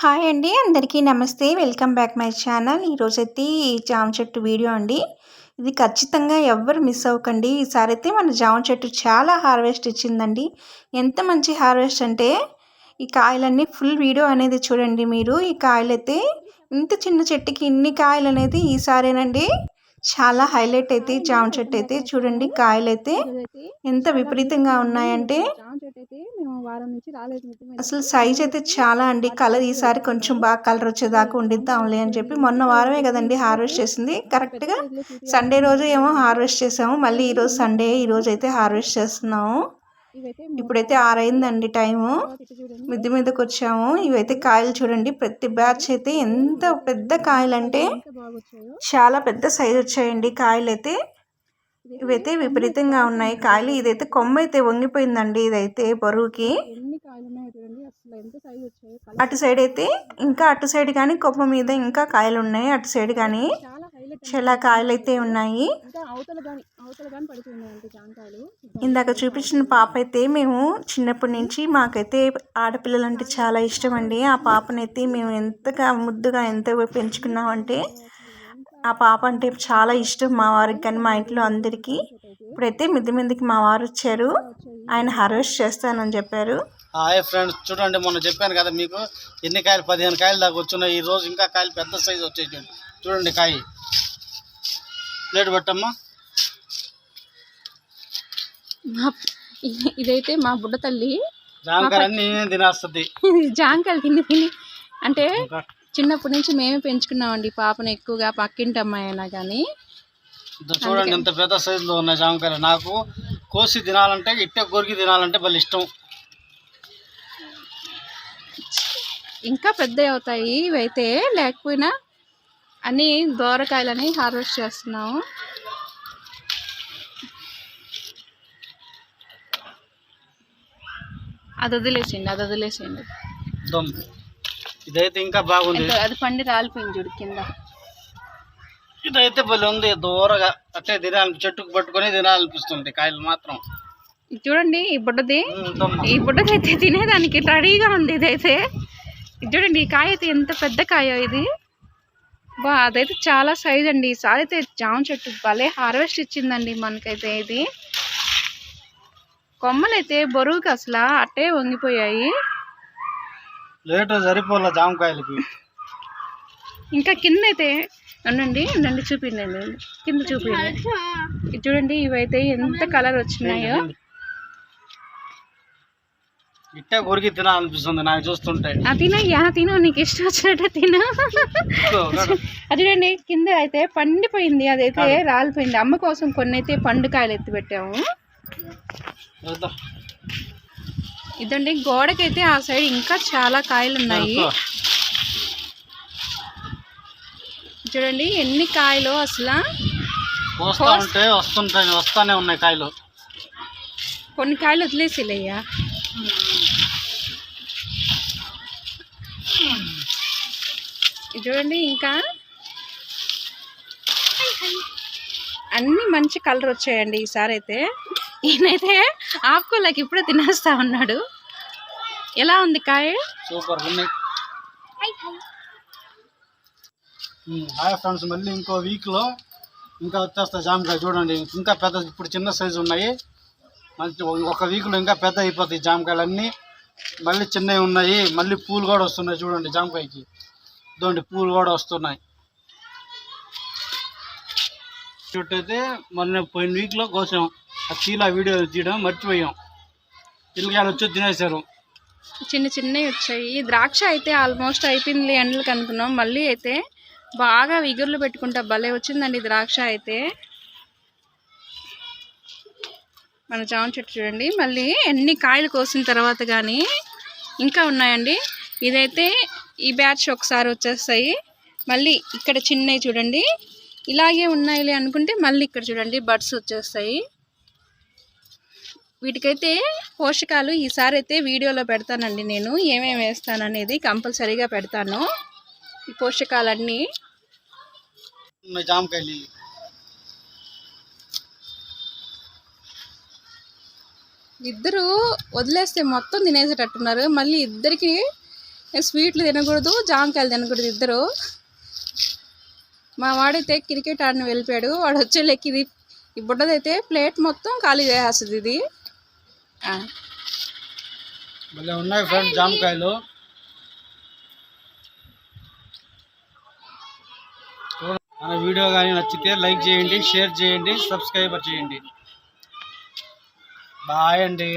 Hi అండి అందరికీ నమస్తే. Welcome back my channel. ఈరోజైతే ఈ జామ చెట్టు వీడియో అండి. ఇది ఖచ్చితంగా ఎవ్వరు మిస్ అవ్వకండి. ఈసారి అయితే మన జామ చెట్టు చాలా హార్వెస్ట్ ఇచ్చిందండి. ఎంత మంచి హార్వెస్ట్ అంటే ఈ కాయలన్నీ ఫుల్ వీడియో అనేది చూడండి మీరు. ఈ కాయలైతే ఇంత చిన్న చెట్టుకి ఇన్ని కాయలు అనేది ఈసారేనండి. చాలా హైలైట్ అయితే జామ చెట్టు అయితే. చూడండి కాయలైతే ఎంత విపరీతంగా ఉన్నాయంటే వారం నుంచి రాలేదు. అసలు సైజ్ అయితే చాలా అండి. కలర్ ఈసారి కొంచెం బాగా కలర్ వచ్చేదాకా ఉండిద్దాంలే అని చెప్పి మొన్న వారమే కదండి హార్వెస్ట్ చేసింది. కరెక్ట్గా సండే రోజు ఏమో హార్వెస్ట్ చేసాము. మళ్ళీ ఈరోజు సండే ఈ రోజు అయితే హార్వెస్ట్ చేస్తున్నాము. ఇప్పుడైతే ఆరైందండి టైము. మిద్ది మీదకి వచ్చాము. ఇవైతే కాయలు చూడండి. ప్రతి బ్యాచ్ అయితే ఎంత పెద్ద కాయలు అంటే చాలా పెద్ద సైజ్ వచ్చాయండి కాయలు అయితే ఇవైతే విపరీతంగా ఉన్నాయి. కాయలు ఇదైతే కొమ్మ అయితే వంగిపోయిందండి ఇదైతే బరువుకి. అటు సైడ్ అయితే ఇంకా అటు సైడ్ కానీ కొమ్మ మీద ఇంకా కాయలు ఉన్నాయి అటు సైడ్ కానీ చాలా కాయలు అయితే ఉన్నాయి ఇందాక చూపించిన పాప అయితే మేము చిన్నప్పటి నుంచి మాకైతే ఆడపిల్లలు అంటే చాలా ఇష్టం అండి. ఆ పాపనైతే మేము ఎంతగా ముద్దుగా ఎంత పెంచుకున్నామంటే ఆ పాప అంటే చాలా ఇష్టం మా వారికి కానీ మా ఇంట్లో అందరికీ. ఇప్పుడైతే మిద్ది మీదకి మా వారు వచ్చారు. ఆయన హార్వెస్ట్ చేస్తానని చెప్పారు. హాయ్ ఫ్రెండ్స్ చూడండి మొన్న చెప్పాను కదా మీకు ఎన్ని కాయలు? పదిహేను కాయలు దాకా వచ్చున్నాయి ఈ రోజు ఇంకా కాయలు పెద్ద సైజు వచ్చాయి చూడండి. కాయ ప్లేట్ పెట్టమ్మా. ఇదైతే మా బుడ్డ తల్లి. జామకాయలు అన్ని తినేస్తుంది. జామకాయలు తిని తిని అంటే చిన్నప్పటి నుంచి మేమే పెంచుకున్నామండి పాపను ఎక్కువగా పక్కింటి అమ్మాయి అయినా కానీ చూడండి ఎంత పెద్ద సైజులో ఉన్నాయి జామకాయలు. నాకు కోసి తినాలంటే ఇట్టే కొరికి తినాలంటే భలే ఇష్టం. ఇంకా పెద్దవి అవుతాయి ఇవైతే లేకపోయినా అన్ని దోరకాయలని హార్వెస్ట్ చేస్తున్నాము. అది వదిలేసేయండి అది వదిలేసేయండి. ఇదైతే ఇంకా బాగుంది. అది పండి రాలిపోయింది చూడు కింద. ఇదైతే భలే ఉంది దూరగా. అట్టే తినాలి చెట్టుకు పట్టుకొని తినాలనిపిస్తుంది కాయలు మాత్రం. చూడండి ఈ బుడ్డది. ఈ బుడ్డది అయితే తినేదానికి రెడీగా ఉంది ఇదైతే. ఇది చూడండి ఈ కాయ అయితే ఎంత పెద్ద కాయ ఇది. బా అదైతే చాలా సైజ్ అండి. ఈసారి అయితే జామ చెట్టు భలే హార్వెస్ట్ ఇచ్చిందండి మనకైతే ఇది. కొమ్మలైతే బరువుకి అసలు అట్టే వంగిపోయాయి. లేటు సరిపోలే జామకాయలకి. ఇంకా కింద అయితే ఉండండి ఉండండి చూపించండి కింద చూపించండి ఇది చూడండి ఇవైతే ఎంత కలర్ వచ్చినాయో. ఇట్టే కొరికి తినాలనిపిస్తుంది నాకు చూస్తుంటే. ఆ తినయ్యా తిను నీకు ఇష్టం వచ్చినట్టు తిను. అది చూడండి కింద అయితే పండిపోయింది అదైతే రాలిపోయింది. అమ్మ కోసం కొన్ని అయితే పండుకాయలు ఎత్తి పెట్టాము. ఇదండి గోడకైతే ఆ సైడ్ ఇంకా చాలా కాయలు ఉన్నాయి చూడు. చూడండి ఎన్ని కాయలు అసలు? వస్తుంటాయి వస్తానే ఉన్నాయి కాయలు. కొన్ని కాయలు వదిలేసిలయ్యా చూడండి ఇంకా. అన్ని మంచి కలర్ వచ్చాయండి ఈసారి అయితే ఈయనైతే ఆకుకూరలకి ఇప్పుడే తినేస్తా ఉన్నాడు ఎలా ఉంది కాయ? సూపర్ ఉన్నాయి. హాయ్ ఫ్రెండ్స్ మళ్ళీ ఇంకో వీక్లో ఇంకా వచ్చేస్తాయి జామకాయ చూడండి. ఇంకా పెద్ద ఇప్పుడు చిన్న సైజు ఉన్నాయి. మంచి ఒక వీక్లో ఇంకా పెద్ద అయిపోతాయి జామకాయలు అన్నీ. మళ్ళీ చిన్నవి ఉన్నాయి. మళ్ళీ పూలు కూడా వస్తున్నాయి చూడండి జామకాయకి చూడండి పూలు కూడా వస్తున్నాయి. చెట్టు అయితే మొన్న పోయిన వీక్లో కోసాం. చీల వీడియో తీయడం మర్చిపోయాం. పిల్లకాయలు వచ్చి తినేశారు. చిన్న చిన్నవి వచ్చాయి. ద్రాక్ష అయితే ఆల్మోస్ట్ అయిపోయింది ఎండలకు అనుకున్నాం. మళ్ళీ అయితే బాగా విగుర్లు పెట్టుకుంటా భలే వచ్చిందండి ద్రాక్ష అయితే. మన జామ చెట్టు చూడండి. మళ్ళీ ఎన్ని కాయలు కోసిన తర్వాత కానీ ఇంకా ఉన్నాయండి. ఇదైతే ఈ బ్యాచ్ ఒకసారి వచ్చేస్తాయి. మళ్ళీ ఇక్కడ చిన్నవి చూడండి. ఇలాగే ఉన్నాయిలే అనుకుంటే మళ్ళీ ఇక్కడ చూడండి బర్డ్స్ వచ్చేస్తాయి. వీటికైతే పోషకాలు ఈసారి అయితే వీడియోలో పెడతానండి నేను. ఏమేమి వేస్తాననేది కంపల్సరీగా పెడతాను. ఈ పోషకాలన్నీ జామకాయలు ఇద్దరు వదిలేస్తే మొత్తం తినేసేటట్టున్నారు. మళ్ళీ ఇద్దరికి స్వీట్లు తినకూడదు జామకాయలు తినకూడదు ఇద్దరు. మా వాడైతే క్రికెట్ ఆడిన వెళ్ళిపోయాడు. వాడు వచ్చే లెక్క ఇది ఈ బుడ్డదైతే ప్లేట్ మొత్తం ఖాళీ చేసేస్తుంది ఇది. భలే ఉన్నాయి ఫ్రెండ్స్ జామకాయలు. మన వీడియో కానీ నచ్చితే లైక్ చేయండి షేర్ చేయండి సబ్స్క్రైబర్ చేయండి. బాయ్ అండి.